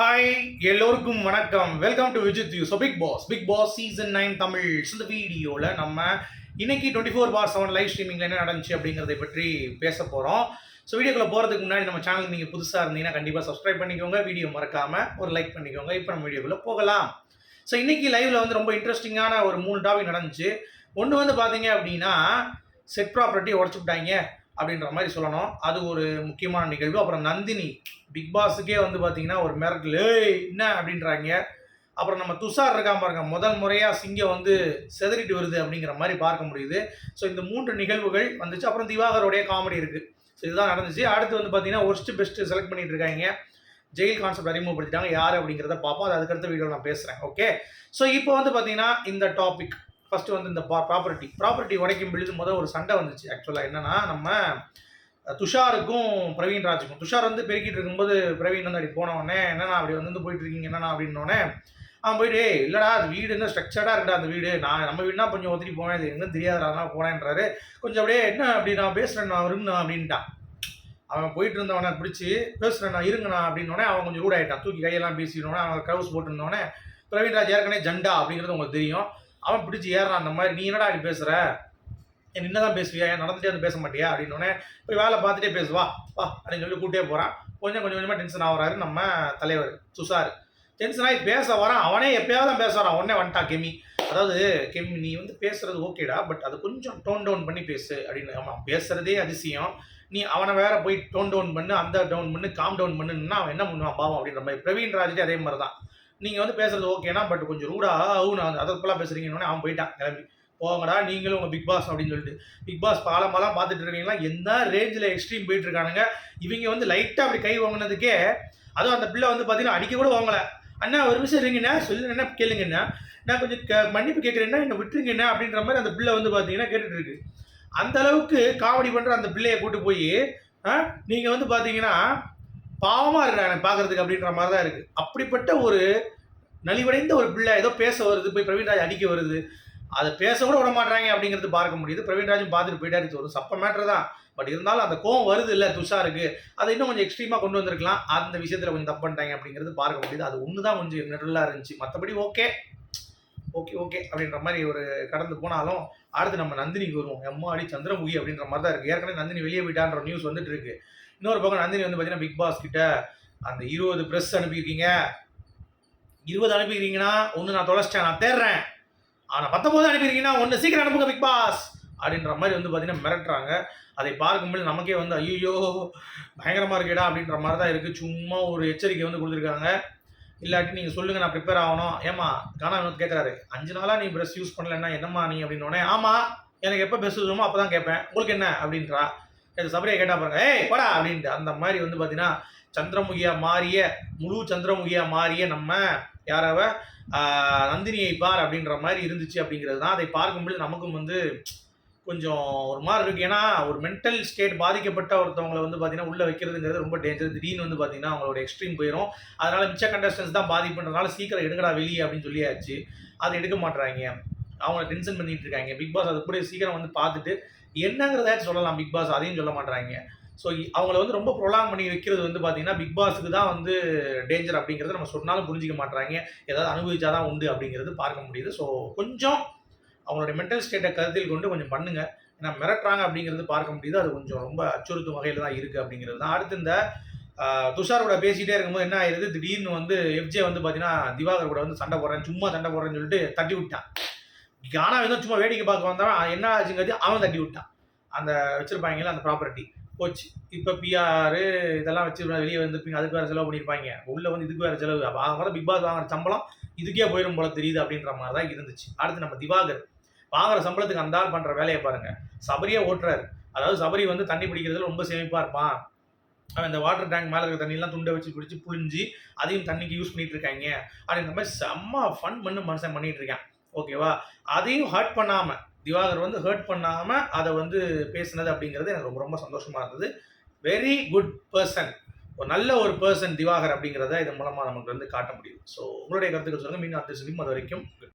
Hi எல்லோருக்கும் வணக்கம். Welcome to Vijith யூ so big boss big boss season nine Tamil. இந்த வீடியோவில் நம்ம இன்னைக்கு twenty four bar seven live ஸ்ட்ரீமிங்கில் என்ன நடந்துச்சு அப்படிங்கிறத பற்றி பேச போகிறோம் ஸோ வீடியோக்குள்ள போகிறதுக்கு முன்னாடி நம்ம சேனல் நீங்கள் புதுசாக இருந்தீங்கன்னா கண்டிப்பாக சப்ஸ்கிரைப் பண்ணிக்கோங்க. வீடியோ மறக்காமல் ஒரு லைக் பண்ணிக்கோங்க. இப்போ நம்ம வீடியோக்குள்ளே போகலாம். ஸோ இன்னைக்கு லைவ்ல வந்து ரொம்ப இன்ட்ரெஸ்டிங்கான ஒரு மூணு டாபிக் நடந்துச்சு. ஒன்று வந்து பார்த்தீங்க அப்படின்னா செட் ப்ராப்பர்ட்டி உடச்சுட்டாங்க அப்படின்ற மாதிரி சொல்லணும். அது ஒரு முக்கியமான நிகழ்வு. அப்புறம் நந்தினி பிக் பாஸுக்கே வந்து பார்த்தீங்கன்னா ஒரு மிரட்டல். ஏய் என்ன அப்படின்றாங்க. அப்புறம் நம்ம துஷார் இருக்காம பாருங்க. முதல் முறையாக சிங்கம் வந்து செதறிட்டு வருது அப்படிங்கிற மாதிரி பார்க்க முடியுது. ஸோ இந்த மூன்று நிகழ்வுகள் வந்துச்சு. அப்புறம் திவாகருடைய காமெடி இருக்குது ஸோ இதுதான் நடந்துச்சு. அடுத்து வந்து பார்த்தீங்கன்னா ஒர்ஸ்ட் பெஸ்ட்டு செலக்ட் பண்ணிட்டு இருக்காங்க. ஜெயில் கான்செப்ட் அறிமுகப்படுத்திட்டாங்க. யார் அப்படிங்கிறத பார்ப்போம். அது அதுக்கடுத்த வீடியோவில் நான் பேசுகிறேன் ஓகே ஸோ இப்போ வந்து பார்த்தீங்கன்னா இந்த டாபிக் ஃபஸ்ட்டு வந்து இந்த ப்ராப்பர்ட்டி ப்ராப்பர்ட்டி உடைக்கும் பொழுது முதல் ஒரு சண்டை வந்துச்சு ஆக்சுவலாக என்னன்னா நம்ம துஷாருக்கும் பிரவீன் ராஜுக்கும். துஷார் வந்து பெருக்கிட்டு இருக்கும்போது பிரவீன் வந்து அப்படி போன உடனே என்னண்ணா அப்படி வந்து போயிட்டு இருக்கீங்க என்னண்ணா? அப்படின்னோடனே அவன் போயிட்டு "ஏய், இல்லடா அது வீடு என்ன ஸ்ட்ரக்சர்டாக இருக்கா அந்த வீடு. நான் நம்ம வீடுனா கொஞ்சம் ஒத்திரி போனேன் இது எங்கே தெரியாதுடா அதெல்லாம் போனேன்றாரு. கொஞ்சம் அப்படியே என்ன அப்படி நான் பேசுகிறேன் நான் இருங்கண்ணா அப்படின்ட்டான் அவன் போயிட்டு இருந்தவனை பிடிச்சி பேசுகிறேன் நான் இருங்கண்ணா அப்படின்னோடனே அவன் கொஞ்சம் ரூடாயிட்டான் தூக்கி கையெல்லாம் பேசினோடனே அவன் க்ரௌஸ் போட்டுருந்தோடனே பிரவீன் ராஜ் ஏற்கனவே ஜண்டா அப்படிங்கிறது உங்களுக்கு தெரியும். அவன் பிடிச்சி ஏறான் அந்த மாதிரி நீ என்னடா இப்படி பேசுகிற என்னதான் பேசுவியா? ஏன் நடந்துட்டே வந்து பேச மாட்டியா? அப்படின்னோடனே போய் வேலை பார்த்துட்டே பேசுவா வா அப்படின்னு சொல்லி கூட்டே போகிறான் கொஞ்சம் கொஞ்சம் கொஞ்சமாக டென்ஷன் ஆகுறாரு நம்ம தலைவர் சுசார் டென்ஷன் ஆகி பேச வரான். அவனே எப்பயாவது தான் பேச வரான். உடனே வந்துட்டான் கெமி. அதாவது கெமி நீ வந்து பேசுறது ஓகேடா பட் அது கொஞ்சம் டோன் டவுன் பண்ணி பேசு அப்படின்னு ஆமாம் பேசுறதே அதிசயம். நீ அவனை வேற போய் டோன் டவுன் பண்ணு அந்த டவுன் பண்ணு காம் டவுன் பண்ணுன்னா அவன் என்ன பண்ணுவான் பாவம்? அப்படின்ற மாதிரி. பிரவீன் ராஜ்டே அதே மாதிரி தான் நீங்கள் வந்து பேசுறது ஓகேனா பட் கொஞ்சம் ரூடாக ரூடா அந்த அதற்கெல்லாம் பேசுறீங்கன்னு அவன் போயிட்டான் கிளம்பி. போங்கடா நீங்களும் உங்கள் பிக் பாஸ் அப்படின்னு சொல்லிட்டு. பிக் பாஸ் பாலமாலாம் பார்த்துட்டு இருக்கீங்களா? எந்த ரேஞ்சில் எக்ஸ்ட்ரீம் போயிட்டு இருக்கானுங்க. இவங்க வந்து லைட்டாக அப்படி கை வாங்கினதுக்கே அதுவும் அந்த பிள்ளை வந்து பார்த்தீங்கன்னா அடிக்க கூட வாங்கலை. அண்ணா ஒரு நிமிஷம் இருங்கண்ணா சொல்லு என்ன கேளுங்கண்ணா நான் கொஞ்சம் க மன்னிப்பு கேட்குறேன்னா என்ன விட்டுருங்கண்ணா அப்படின்ற மாதிரி அந்த பிள்ளை வந்து பார்த்தீங்கன்னா கேட்டுட்டு இருக்கு. அந்த அளவுக்கு காமெடி பண்ணுற அந்த பிள்ளையை கூட்டு போய் நீங்கள் வந்து பார்த்தீங்கன்னா பாவமாக இருக்கிறாங்க பார்க்கறதுக்கு அப்படின்ற மாதிரி தான் இருக்குது அப்படிப்பட்ட ஒரு நலிவடைந்த ஒரு பிள்ளை ஏதோ பேச வருது போய் பிரவீன்ராஜ் அடிக்க வருது. அதை பேச கூட விட மாட்டாங்க அப்படிங்கிறது பார்க்க முடியுது. பிரவீன்ராஜும் பார்த்துட்டு போயிட்டாரு. இது ஒரு சப்ப மேட்ரு தான். பட் இருந்தாலும் அந்த கோவம் வருது இல்லை துஷாருக்கு. அதை இன்னும் கொஞ்சம் எக்ஸ்ட்ரீமாக கொண்டு வந்திருக்கலாம். அந்த விஷயத்தில் கொஞ்சம் தப்பு பண்ணிட்டாங்க அப்படிங்கிறது பார்க்க முடியுது. அது ஒன்று தான் கொஞ்சம் நெருளாக இருந்துச்சு. மற்றபடி ஓகே ஓகே ஓகே அப்படின்ற மாதிரி ஒரு கடந்து போனாலும் அடுத்து நம்ம நந்தினிக்கு வருவோம். எம்மாடி சந்திரமுகி அப்படின்ற மாதிரி தான் இருக்குது ஏற்கனவே நந்தினி வெளியே போயிட்டான்ற நியூஸ் வந்துட்டு இருக்குது இன்னொரு பக்கம் நந்தினி வந்து பார்த்தீங்கன்னா பிக் பாஸ் கிட்ட அந்த இருபது ப்ரெஸ் அனுப்பியிருக்கீங்க. இருபது அனுப்பிக்கிறீங்கன்னா ஒன்று நான் தொலைச்சிட்டேன் நான் தேடுறேன் ஆனால் பத்தொம்போது அனுப்பியிருக்கீங்கன்னா ஒன்று சீக்கிரம் அனுப்புங்க பிக் பாஸ் அப்படின்ற மாதிரி வந்து பார்த்தீங்கன்னா மிரட்டுறாங்க. அதை பார்க்கும்போது நமக்கே வந்து ஐயோ பயங்கரமாக இருக்கேடா அப்படின்ற மாதிரி தான் இருக்குது சும்மா ஒரு எச்சரிக்கை வந்து கொடுத்துருக்காங்க. இல்லாட்டி நீங்கள் சொல்லுங்கள் நான் ப்ரிப்பேர் ஆகணும். ஏமா கானா வந்து கேட்குறாரு அஞ்சு நாளாக நீ ப்ரெஸ் யூஸ் பண்ணலன்னா என்னம்மா நீ அப்படின்னோடனே ஆமாம் எனக்கு எப்போ பெஸ்ட் சொல்லுமோ அப்போ தான் கேட்பேன். உங்களுக்கு என்ன? அப்படின்றா. சபரியை கேட்டா பாருங்க ஏய் போடா அப்படின்ட்டு. அந்த மாதிரி வந்து பார்த்தீங்கன்னா சந்திரமுகியா மாறிய முழு சந்திரமுகியா மாறிய நம்ம யாராவ நந்தினியை பார் அப்படின்ற மாதிரி இருந்துச்சு அப்படிங்கிறது தான். அதை பார்க்கும்பொழுது நமக்கும் வந்து கொஞ்சம் ஒரு மாதிரி இருக்கு. ஏன்னா ஒரு மென்டல் ஸ்டேட் பாதிக்கப்பட்ட ஒருத்தவங்களை வந்து பார்த்தீங்கன்னா உள்ளே வைக்கிறதுங்கிறது ரொம்ப டேஞ்சர் திடீர்னு வந்து பார்த்தீங்கன்னா அவங்களோட எக்ஸ்ட்ரீம் போயிடும் அதனால் மிச்ச கண்டஸ்டன்ஸ் தான் பாதிப்புன்றதுனால சீக்கிரம் எடுங்கடா வெளியே அப்படின்னு சொல்லியாச்சு. அதை எடுக்க மாட்றாங்க. அவங்கள டென்ஷன் பண்ணிட்டு இருக்காங்க. பிக் பாஸ் அது கூட சீக்கிரம் வந்து பார்த்துட்டு என்னங்கிறதாச்சும் சொல்லலாம். பிக் பாஸ் அதையும் சொல்ல மாட்டுறாங்க ஸோ அவங்கள வந்து ரொம்ப ப்ரொலாங் பண்ணி வைக்கிறது வந்து பார்த்தீங்கன்னா பிக் பாஸுக்கு தான் வந்து டேஞ்சர் அப்படிங்கிறத நம்ம சொன்னாலும் புரிஞ்சிக்க மாட்றாங்க. ஏதாவது அனுபவிச்சாதான் உண்டு அப்படிங்கிறது பார்க்க முடியுது. ஸோ கொஞ்சம் அவங்களோட மென்டல் ஸ்டேட்டை கருத்தில் கொண்டு கொஞ்சம் பண்ணுங்க. ஏன்னா மிரட்டுறாங்க அப்படிங்கிறது பார்க்க முடியுது. அது கொஞ்சம் ரொம்ப அச்சுறுத்தும் வகையில் தான் இருக்குது அப்படிங்கிறது தான். அடுத்து இந்த துஷாரோட துஷார் கூட பேசிகிட்டே இருக்கும்போது என்ன ஆயிருது? திடீர்னு வந்து எஃப்ஜே வந்து பார்த்தீங்கன்னா திவாகர் கூட வந்து சண்டை போடுறேன் சும்மா சண்டை போடுறேன்னு சொல்லிட்டு தட்டி விட்டான். கானா வந்து சும்மா வேடிக்கை பார்க்க வந்தவன் என்ன ஆச்சுங்கிறது அவன் தட்டி விட்டான். அந்த வச்சிருப்பாங்கல்ல அந்த ப்ராப்பர்ட்டி போச்சு. இப்போ பிஆர் இதெல்லாம் வச்சு வெளியே வந்துருப்பீங்க அதுக்கு வேறு செலவு பண்ணியிருப்பாங்க உள்ளே வந்து இதுக்கு வேறு செலவு. அப்போ அவங்க பிக் பாஸ் வாங்குற சம்பளம் இதுக்கே போயிடும் போல தெரியுது அப்படின்ற மாதிரி தான் இருந்துச்சு. அடுத்து நம்ம திவாகர். வாங்குற சம்பளத்துக்கு அந்த ஆள் பண்ணுற வேலையை பாருங்க. சபரியே ஓட்டுறாரு. அதாவது சபரி வந்து தண்ணி பிடிக்கிறதுல ரொம்ப சேமிப்பாக இருப்பான். அவன் இந்த வாட்டர் டேங்க் மேலே இருக்கிற தண்ணியெல்லாம் துண்டை வச்சு பிடிச்சி புழிஞ்சு அதையும் தண்ணிக்கு யூஸ் பண்ணிட்டு இருக்காங்க. அப்படின்ற மாதிரி செம்ம ஃபன் பண்ணு மனுஷன் பண்ணிட்டு இருக்கான். ஓகேவா அதையும் ஹர்ட் பண்ணாம திவாகர் வந்து ஹர்ட் பண்ணாம அதை வந்து பேசுனது அப்படிங்கிறது எனக்கு ரொம்ப ரொம்ப சந்தோஷமா இருந்தது. வெரி குட் பர்சன் ஒரு நல்ல ஒரு பர்சன் திவாகர் அப்படிங்கிறத இதன் மூலமா நமக்கு வந்து காட்ட முடியும் ஸோ உங்களுடைய கருத்துக்கள் சொல்லுங்க. மீண்டும் அடுத்த சினிமா அது வரைக்கும்